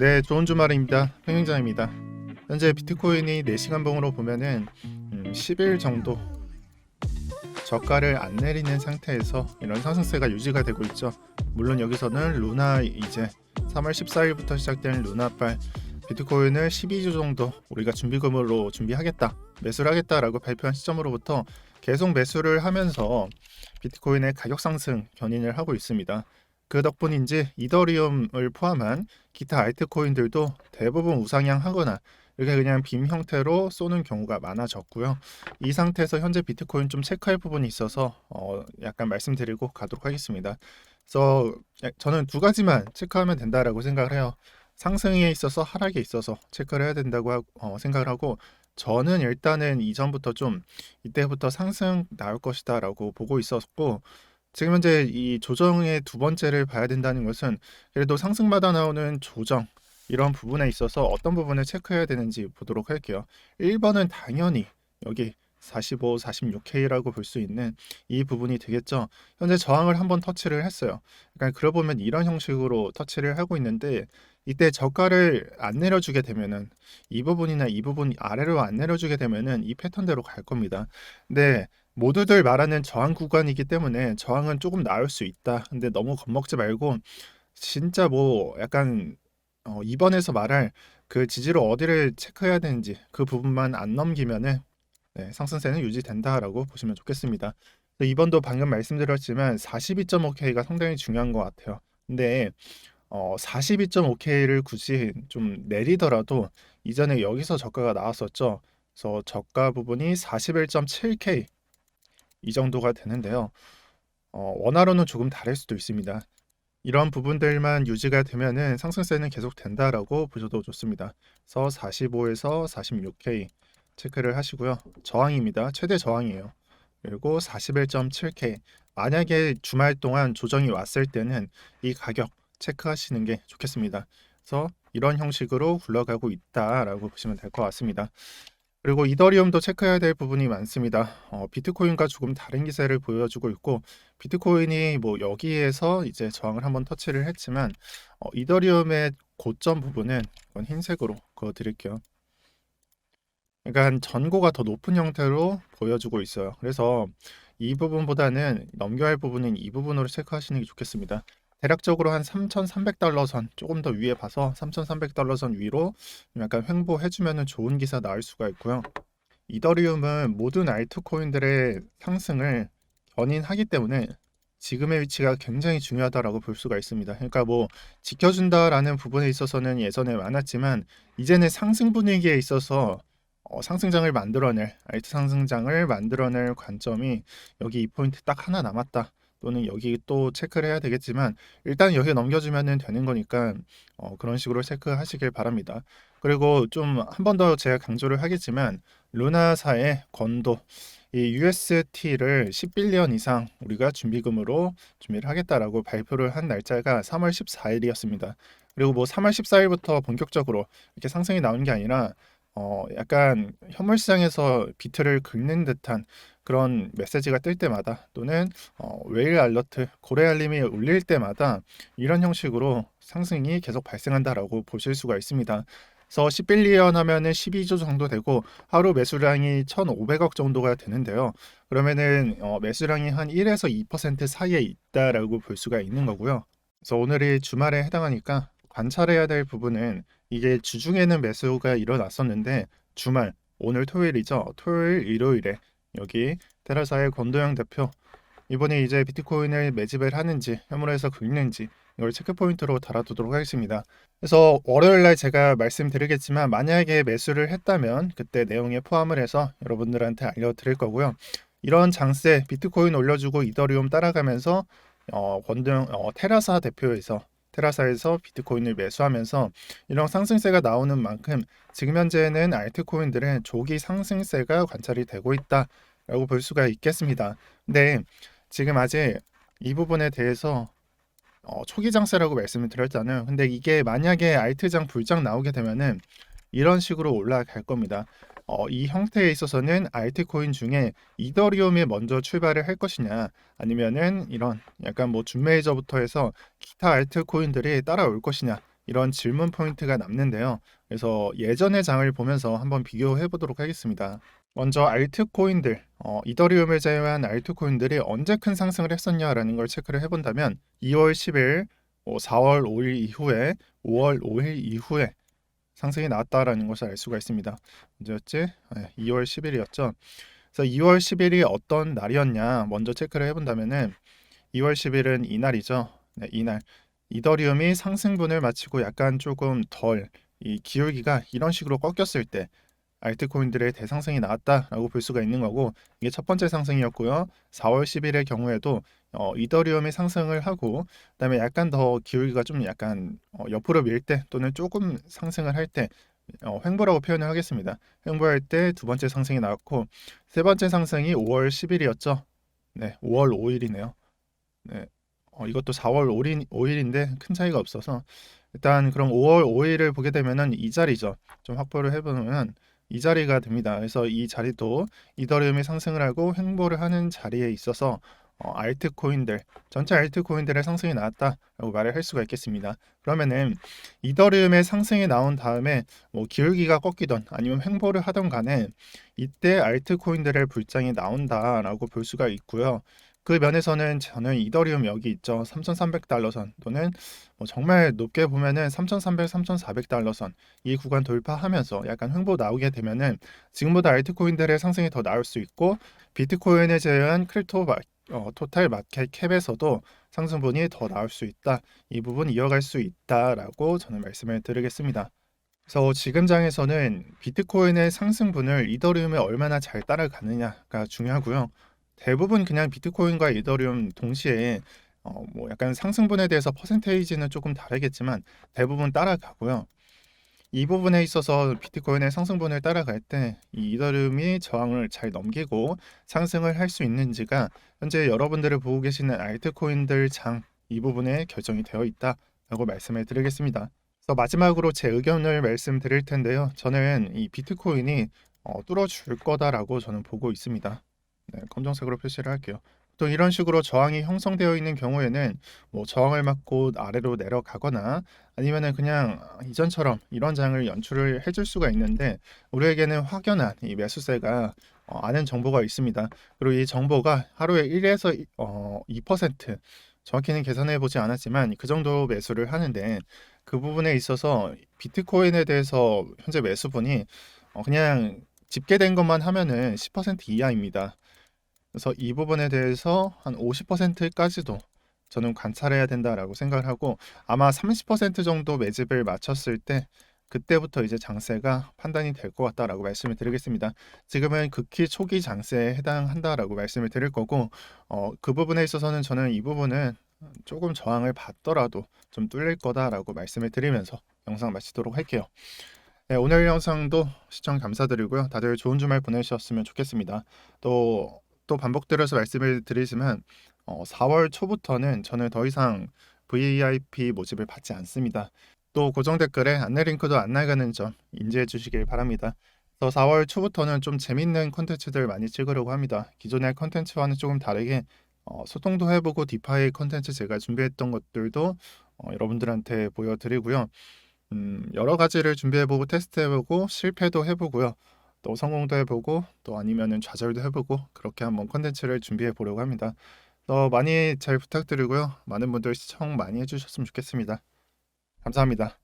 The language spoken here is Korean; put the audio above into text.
네, 좋은 주말입니다. 평행장입니다. 현재 비트코인이 4시간 봉으로 보면은 음, 10일 정도 저가를 안 내리는 상태에서 이런 상승세가 유지가 되고 있죠. 물론 여기서는 루나 이제 3월 14일부터 시작된 루나빨 비트코인을 12주 정도 우리가 준비금으로 준비하겠다, 매수를 하겠다라고 발표한 시점으로부터 계속 매수를 하면서 비트코인의 가격 상승 견인을 하고 있습니다. 그 덕분인지 이더리움을 포함한 기타 알트코인들도 대부분 우상향하거나 이렇게 그냥 빔 형태로 쏘는 경우가 많아졌고요. 이 상태에서 현재 비트코인 좀 체크할 부분이 있어서 어, 약간 말씀드리고 가도록 하겠습니다. 그래서 저는 두 가지만 체크하면 된다라고 생각을 해요. 상승에 있어서 하락에 있어서 체크를 해야 된다고 하, 어, 생각을 하고 저는 일단은 이전부터 좀 이때부터 상승 나올 것이다라고 보고 있었고 지금 현재 이 조정의 두 번째를 봐야 된다는 것은 그래도 상승마다 나오는 조정 이런 부분에 있어서 어떤 부분을 체크해야 되는지 보도록 할게요. 1번은 당연히 여기 45, 46K라고 볼 수 있는 이 부분이 되겠죠. 현재 저항을 한번 터치를 했어요. 그러니까 그러 보면 이런 형식으로 터치를 하고 있는데 이때 저가를 안 내려주게 되면은 이 부분이나 이 부분 아래로 안 내려주게 되면은 이 패턴대로 갈 겁니다. 근데 모두들 말하는 저항 구간이기 때문에 저항은 조금 나을 수 있다. 근데 너무 겁먹지 말고 진짜 뭐 약간 어, 2번에서 말할 그 지지로 어디를 체크해야 되는지 그 부분만 안 넘기면은 네, 상승세는 유지된다라고 보시면 좋겠습니다. 2번도 방금 말씀드렸지만 42.5K가 상당히 중요한 것 같아요. 근데 어, 42.5K를 굳이 좀 내리더라도 이전에 여기서 저가가 나왔었죠. 그래서 저가 부분이 41.7K 이 정도가 되는데요. 어, 원화로는 조금 다를 수도 있습니다. 이런 부분들만 유지가 되면은 상승세는 계속 된다라고 보셔도 좋습니다. 그래서 45에서 46K 체크를 하시고요. 저항입니다. 최대 저항이에요. 그리고 41.7K 만약에 주말 동안 조정이 왔을 때는 이 가격 체크하시는 게 좋겠습니다. 그래서 이런 형식으로 굴러가고 있다라고 보시면 될 것 같습니다. 그리고 이더리움도 체크해야 될 부분이 많습니다. 어, 비트코인과 조금 다른 기세를 보여주고 있고 비트코인이 뭐 여기에서 이제 저항을 한번 터치를 했지만 어, 이더리움의 고점 부분은 흰색으로 그어드릴게요. 그러니까 전고가 더 높은 형태로 보여주고 있어요. 그래서 이 부분보다는 넘겨야 할 부분은 이 부분으로 체크하시는 게 좋겠습니다. 대략적으로 한 3,300달러 선 조금 더 위에 봐서 3,300달러 선 위로 약간 횡보해주면 좋은 기사 나올 수가 있고요. 이더리움은 모든 알트코인들의 상승을 견인하기 때문에 지금의 위치가 굉장히 중요하다라고 볼 수가 있습니다. 그러니까 뭐 지켜준다라는 부분에 있어서는 예전에 많았지만 이제는 상승 분위기에 있어서 어, 상승장을 만들어낼 알트 상승장을 만들어낼 관점이 여기 이 포인트 딱 하나 남았다. 또는 여기 또 체크를 해야 되겠지만 일단 여기 넘겨주면 되는 거니까 어, 그런 식으로 체크하시길 바랍니다. 그리고 좀 한 번 더 제가 강조를 하겠지만 루나사의 건도 이 UST를 10빌리언 이상 우리가 준비금으로 준비를 하겠다라고 발표를 한 날짜가 3월 14일이었습니다. 그리고 뭐 3월 14일부터 본격적으로 이렇게 상승이 나온 게 아니라 어 약간 현물 시장에서 비트를 긁는 듯한 그런 메시지가 뜰 때마다 또는 어 웨일 알러트, 고래 알림이 울릴 때마다 이런 형식으로 상승이 계속 발생한다라고 보실 수가 있습니다. 그래서 10빌리언 하면은 12조 정도 되고 하루 매수량이 1,500억 정도가 되는데요. 그러면은 어 매수량이 한 1에서 2% 사이에 있다라고 볼 수가 있는 거고요. 그래서 오늘이 주말에 해당하니까 관찰해야 될 부분은 이게 주중에는 매수가 일어났었는데 주말 오늘 토요일이죠. 토요일, 일요일에 여기 테라사의 권도영 대표 이번에 이제 비트코인을 매집을 하는지 현물에서 긁는지 이걸 체크 포인트로 달아두도록 하겠습니다. 그래서 월요일 날 제가 말씀드리겠지만 만약에 매수를 했다면 그때 내용에 포함을 해서 여러분들한테 알려드릴 거고요. 이런 장세 비트코인 올려주고 이더리움 따라가면서 어, 권도영 어, 테라사 대표에서 테라사에서 비트코인을 매수하면서 이런 상승세가 나오는 만큼 지금 현재는 알트코인들의 조기 상승세가 관찰이 되고 있다라고 볼 수가 있겠습니다. 근데 지금 아직 이 부분에 대해서 어, 초기 장세라고 말씀을 드렸잖아요. 근데 이게 만약에 알트장 불장 나오게 되면은 이런 식으로 올라갈 겁니다. 어, 이 형태에 있어서는 알트코인 중에 이더리움이 먼저 출발을 할 것이냐 아니면은 이런 약간 뭐 준메이저부터 해서 기타 알트코인들이 따라올 것이냐 이런 질문 포인트가 남는데요. 그래서 예전의 장을 보면서 한번 비교해 보도록 하겠습니다. 먼저 알트코인들, 어, 이더리움을 제외한 알트코인들이 언제 큰 상승을 했었냐라는 걸 체크를 해본다면 2월 10일, 4월 5일 이후에 5월 5일 이후에 상승이 나왔다라는 것을 알 수가 있습니다. 언제였지? 네, 2월 10일이었죠. 그래서 2월 10일이 어떤 날이었냐 먼저 체크를 해본다면은 2월 10일은 이날이죠. 네, 이날 이더리움이 상승분을 마치고 약간 조금 덜 이 기울기가 이런 식으로 꺾였을 때 알트코인들의 대상승이 나왔다라고 볼 수가 있는 거고 이게 첫 번째 상승이었고요. 4월 10일의 경우에도 어, 이더리움이 상승을 하고 그다음에 약간 더 기울기가 좀 약간 어, 옆으로 밀 때 또는 조금 상승을 할때 어, 횡보라고 표현을 하겠습니다. 횡보할 때 두 번째 상승이 나왔고 세 번째 상승이 5월 10일이었죠. 네, 5월 5일이네요. 네, 어, 이것도 4월 5일, 5일인데 큰 차이가 없어서 일단 그럼 5월 5일을 보게 되면은 이 자리죠. 좀 확보를 해보면 이 자리가 됩니다. 그래서 이 자리도 이더리움이 상승을 하고 횡보를 하는 자리에 있어서 어, 알트코인들 전체 알트코인들의 상승이 나왔다라고 말을 할 수가 있겠습니다. 그러면은 이더리움의 상승이 나온 다음에 뭐 기울기가 꺾이던 아니면 횡보를 하던 간에 이때 알트코인들의 불장이 나온다라고 볼 수가 있고요. 그 면에서는 저는 이더리움 여기 있죠. 3,300달러 선 또는 뭐 정말 높게 보면은 3,300, 3,400달러 선 이 구간 돌파하면서 약간 횡보 나오게 되면은 지금보다 알트코인들의 상승이 더 나올 수 있고 비트코인에 제외한 크립토 마, 어, 토탈 마켓 캡에서도 상승분이 더 나올 수 있다. 이 부분 이어갈 수 있다라고 저는 말씀을 드리겠습니다. 그래서 지금 장에서는 비트코인의 상승분을 이더리움에 얼마나 잘 따라가느냐가 중요하고요. 대부분 그냥 비트코인과 이더리움 동시에 어, 뭐 약간 상승분에 대해서 퍼센테이지는 조금 다르겠지만 대부분 따라가고요. 이 부분에 있어서 비트코인의 상승분을 따라갈 때 이 이더리움이 저항을 잘 넘기고 상승을 할 수 있는지가 현재 여러분들을 보고 계시는 알트코인들 장 이 부분에 결정이 되어 있다라고 말씀을 드리겠습니다. 그래서 마지막으로 제 의견을 말씀드릴 텐데요. 저는 이 비트코인이 어, 뚫어줄 거다라고 저는 보고 있습니다. 네, 검정색으로 표시를 할게요. 또 이런 식으로 저항이 형성되어 있는 경우에는 뭐 저항을 맞고 아래로 내려가거나 아니면은 그냥 이전처럼 이런 장을 연출을 해줄 수가 있는데 우리에게는 확연한 이 매수세가 어, 아는 정보가 있습니다. 그리고 이 정보가 하루에 1에서 어, 2% 정확히는 계산해 보지 않았지만 그 정도 매수를 하는데 그 부분에 있어서 비트코인에 대해서 현재 매수분이 어, 그냥 집계된 것만 하면은 10% 이하입니다. 그래서 이 부분에 대해서 한 50%까지도 저는 관찰해야 된다라고 생각을 하고 아마 30% 정도 매집을 마쳤을 때 그때부터 이제 장세가 판단이 될 것 같다라고 말씀을 드리겠습니다. 지금은 극히 초기 장세에 해당한다라고 말씀을 드릴 거고 어, 그 부분에 있어서는 저는 이 부분은 조금 저항을 받더라도 좀 뚫릴 거다라고 말씀을 드리면서 영상 마치도록 할게요. 네, 오늘 영상도 시청 감사드리고요. 다들 좋은 주말 보내셨으면 좋겠습니다. 또 또 반복드려서 말씀을 드리지만 어, 4월 초부터는 저는 더 이상 VIP 모집을 받지 않습니다. 또 고정 댓글에 안내 링크도 안 나가는 점 인지해 주시길 바랍니다. 그래서 4월 초부터는 좀 재밌는 컨텐츠들 많이 찍으려고 합니다. 기존의 컨텐츠와는 조금 다르게 어, 소통도 해보고 디파이 컨텐츠 제가 준비했던 것들도 어, 여러분들한테 보여드리고요. 음, 여러 가지를 준비해보고 테스트해보고 실패도 해보고요. 또 성공도 해보고 또 아니면은 좌절도 해보고 그렇게 한번 컨텐츠를 준비해 보려고 합니다. 더 많이 잘 부탁드리고요. 많은 분들 시청 많이 해주셨으면 좋겠습니다. 감사합니다.